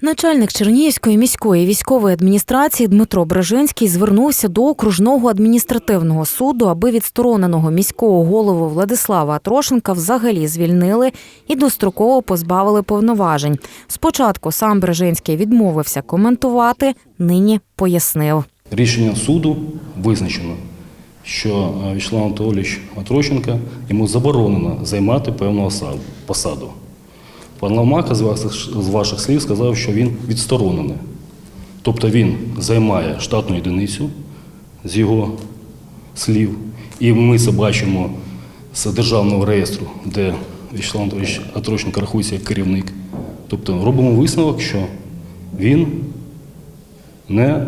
Начальник Чернігівської міської військової адміністрації Дмитро Брежинський звернувся до окружного адміністративного суду, аби відстороненого міського голову Владислава Трошенка взагалі звільнили і достроково позбавили повноважень. Спочатку сам Брежинський відмовився коментувати, нині пояснив. Рішення суду визначено, що е, Вячеслав Анатолійович Атрощенко йому заборонено займати певну посаду. Пан Лавмака з ваших, слів сказав, що він відсторонений. Тобто він займає штатну єдиницю з його слів, і ми це бачимо з державного реєстру, де Вячеслав Анатолійович Атрощенко рахується як керівник. Тобто робимо висновок, що він не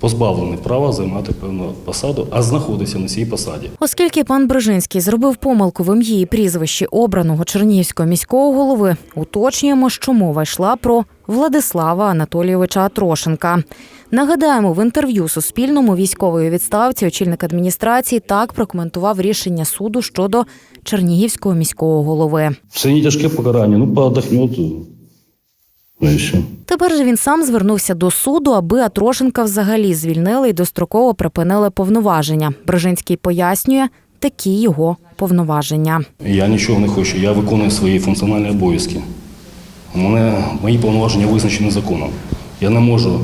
позбавлений права займати певну посаду, а знаходиться на цій посаді. Оскільки пан Брежинський зробив помилку в ім'ї і прізвищі обраного Чернігівського міського голови, уточнюємо, що мова йшла про Владислава Анатолійовича Атрошенка. Нагадаємо, в інтерв'ю Суспільному військової відставці очільник адміністрації так прокоментував рішення суду щодо Чернігівського міського голови. Це не тяжке покарання, ну поотдохнет. Ну. Тепер же він сам звернувся до суду, аби Атрошенка взагалі звільнили і достроково припинили повноваження. Брежинський пояснює такі його повноваження. Я нічого не хочу, я виконую свої функціональні обов'язки. У мене мої повноваження визначені законом. Я не можу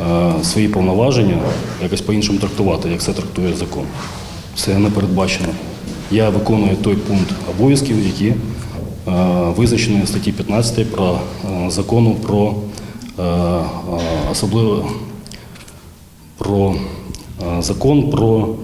е, свої повноваження якось по-іншому трактувати, як це трактує закон. Це не передбачено. Я виконую той пункт обов'язків, які е, визначені в статті 15 про е, закону про е, особливо про закон про,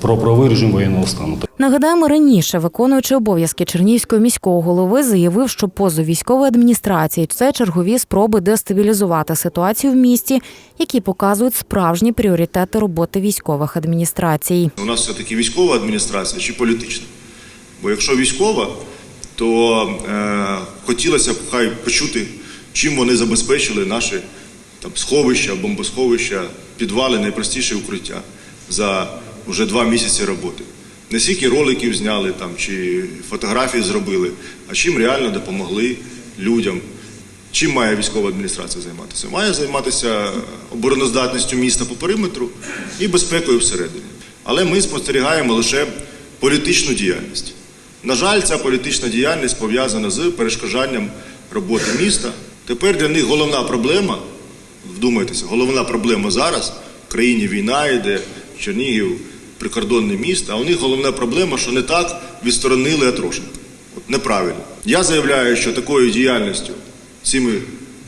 про правовий режим воєнного стану. Нагадаємо, раніше виконуючи обов'язки Чернігівського міського голови заявив, що позов військової адміністрації це чергові спроби дестабілізувати ситуацію в місті, які показують справжні пріоритети роботи військових адміністрацій. У нас все-таки військова адміністрація чи політична? Бо якщо військова, то е, хотілося б хай почути, чим вони забезпечили наші там, сховища, бомбосховища, підвали, найпростіше укриття за вже два місяці роботи. Не скільки роликів зняли там, чи фотографії зробили, а чим реально допомогли людям. Чим має військова адміністрація займатися? Має займатися обороноздатністю міста по периметру і безпекою всередині. Але ми спостерігаємо лише політичну діяльність. На жаль, ця політична діяльність пов'язана з перешкоджанням роботи міста. Тепер для них головна проблема, вдумайтеся, головна проблема зараз в країні війна йде, Чернігів прикордонне місто, а у них головна проблема, що не так відсторонили Атрошенка. От неправильно. Я заявляю, що такою діяльністю, цими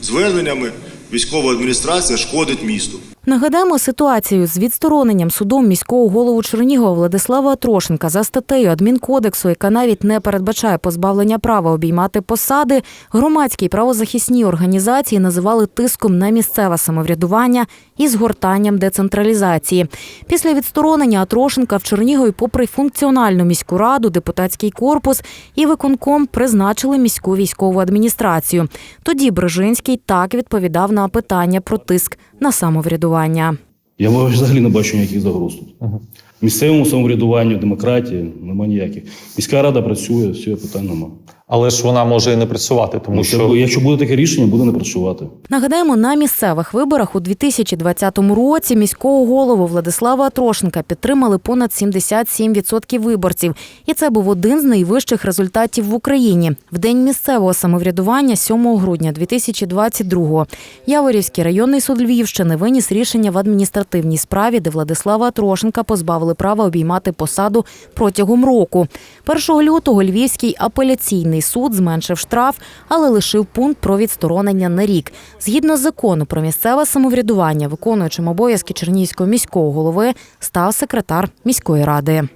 зверненнями військова адміністрація шкодить місту. Нагадаємо ситуацію з відстороненням судом міського голову Чернігова Владислава Трошенка за статтею адмінкодексу, яка навіть не передбачає позбавлення права обіймати посади. Громадські правозахисні організації називали тиском на місцеве самоврядування і згортанням децентралізації. Після відсторонення Атрошенка в Чернігові, попри функціональну міську раду, депутатський корпус і виконком призначили міську військову адміністрацію. Тоді Брежинський так відповідав на питання про тиск на самоврядування. Я взагалі не бачу ніяких загроз тут. Місцевому самоврядуванню, демократії нема ніяких. Міська рада працює, все, питань нема. Але ж вона може і не працювати, тому Ну, що якщо буде таке рішення, буде не працювати. Нагадаємо, на місцевих виборах у 2020 році міського голову Владислава Трошенка підтримали понад 77% виборців, і це був один з найвищих результатів в Україні. В день місцевого самоврядування 7 грудня 2022-го Яворівський районний суд Львівщини виніс рішення в адміністративній справі, де Владислава Трошенка позбавили права обіймати посаду протягом року. 1 лютого Львівський апеляційний суд зменшив штраф, але лишив пункт про відсторонення на рік. Згідно з закону про місцеве самоврядування, виконуючим обов'язки Чернігівського міського голови став секретар міської ради.